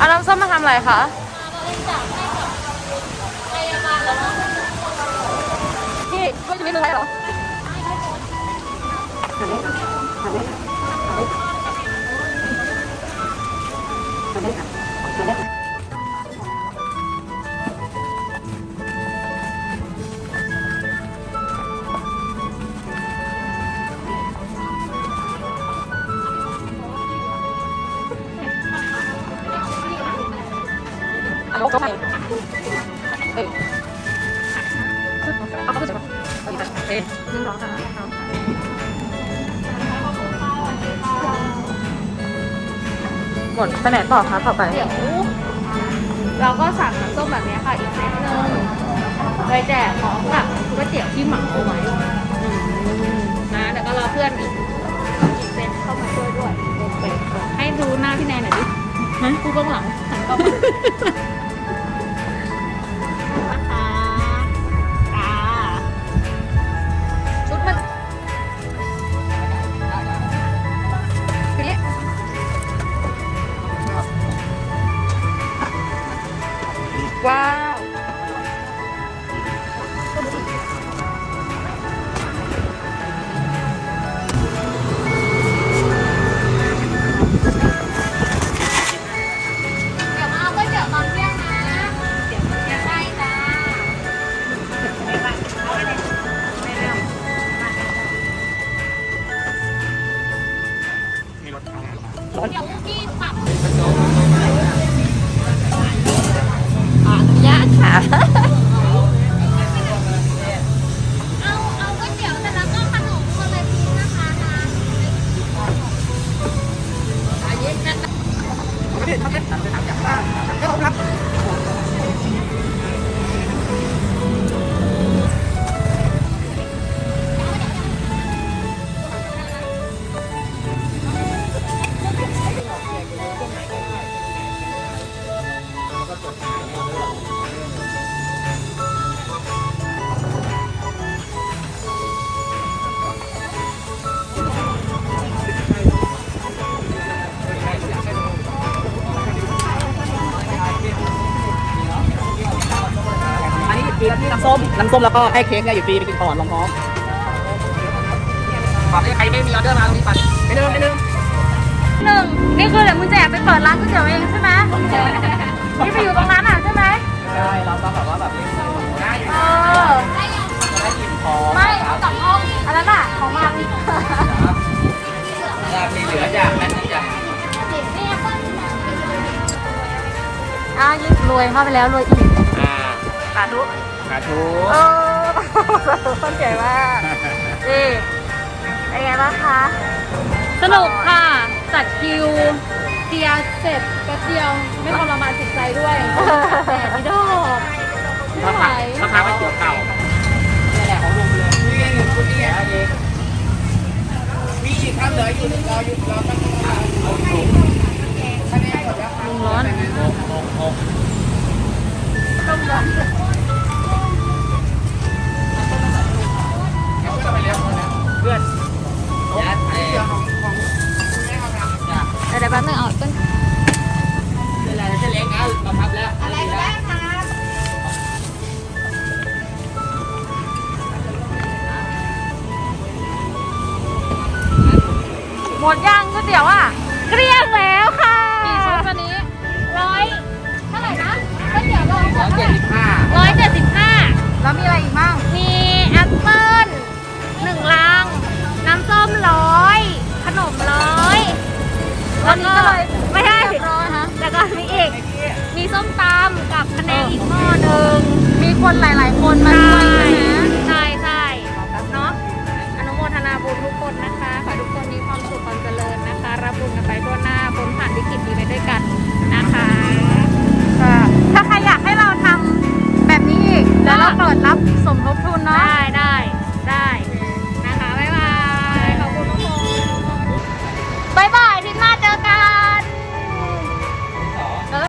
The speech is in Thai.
เอาน้ำส้มมาทำอะไรคะพี่ช่วยชีวิตมึงได้เหรอ เอายกเข้าไปเอ้ยเอาเข้าไปใช่ปะเอาอีกแล้วโอเคหนึ่งสองสามสี่ห้าหมดไปไหนต่อคะต่อไป เดี๋ยวเราก็สั่งน้ำส้มแบบนี้ค่ะ อีกเซตหนึ่งไปแจกพร้อมกับก๋วยเตี๋ยวที่หมักเอาไว้นะเดี๋ยวก็รอเพื่อนอีกอีกเซตเข้ามาช่วยด้วยให้ดูหน้าพี่แนนหน่อยดิฮะผู้เบื้องหลังหันกล้องำส้ม น้ำส้มแล้วก็ให้เค้กเนี่ยอยู่ฟรีไปกินก่อนลองท้องขอบให้ใครไม่มีออเดอร์มาตรงนี้ไปไปเดินไปเดินหนึ่งนี่คือเดี๋ยวมึงจะแอบไปเปิดร้านก๋วยเตี๋ยวเองใช่ไหมที่ไปอยู่ตรงนั้นอะใช่ไหมใช่เราก็แบบว่าแบบได้เออได้กินของไม่กับห้องอันนั้นอะของมันจากที่เหลือจากนั้นจากอะยิ่งรวยเข้าไปแล้วรวยอีกอ่าสาธุ สาธุเออสาธุคนเก่งมากนี่เป็นไงบ้างคะสนุกค่ะ จัดคิวเคลียร์เสร็จแป๊บเดียว ไม่ทรมานจิตใจด้วยแต่ไม่ดอกไม่ไหวราคาไม่เกี่ยวเก่านี่แหละของลงเลยนี่ไงคุณนี่ไงเองมีอีกครับเหลืออยู่รออยู่รอตั้งเอาถุงคะแนนหมดแล้วครับลุง แป๊บนึงเอาต้นเป็นไรจะเล็กนะมาพับแล้วอะไรก็ได้ครับหมดย่างก๋วยเตี๋ยวอะ เกลี้ยงแล้ว วันนี้ก็เลยไม่ใช่เรียบร้อยฮะ แล้วก็มีอีก มีส้มตำกับคะแนนอีกหม้อ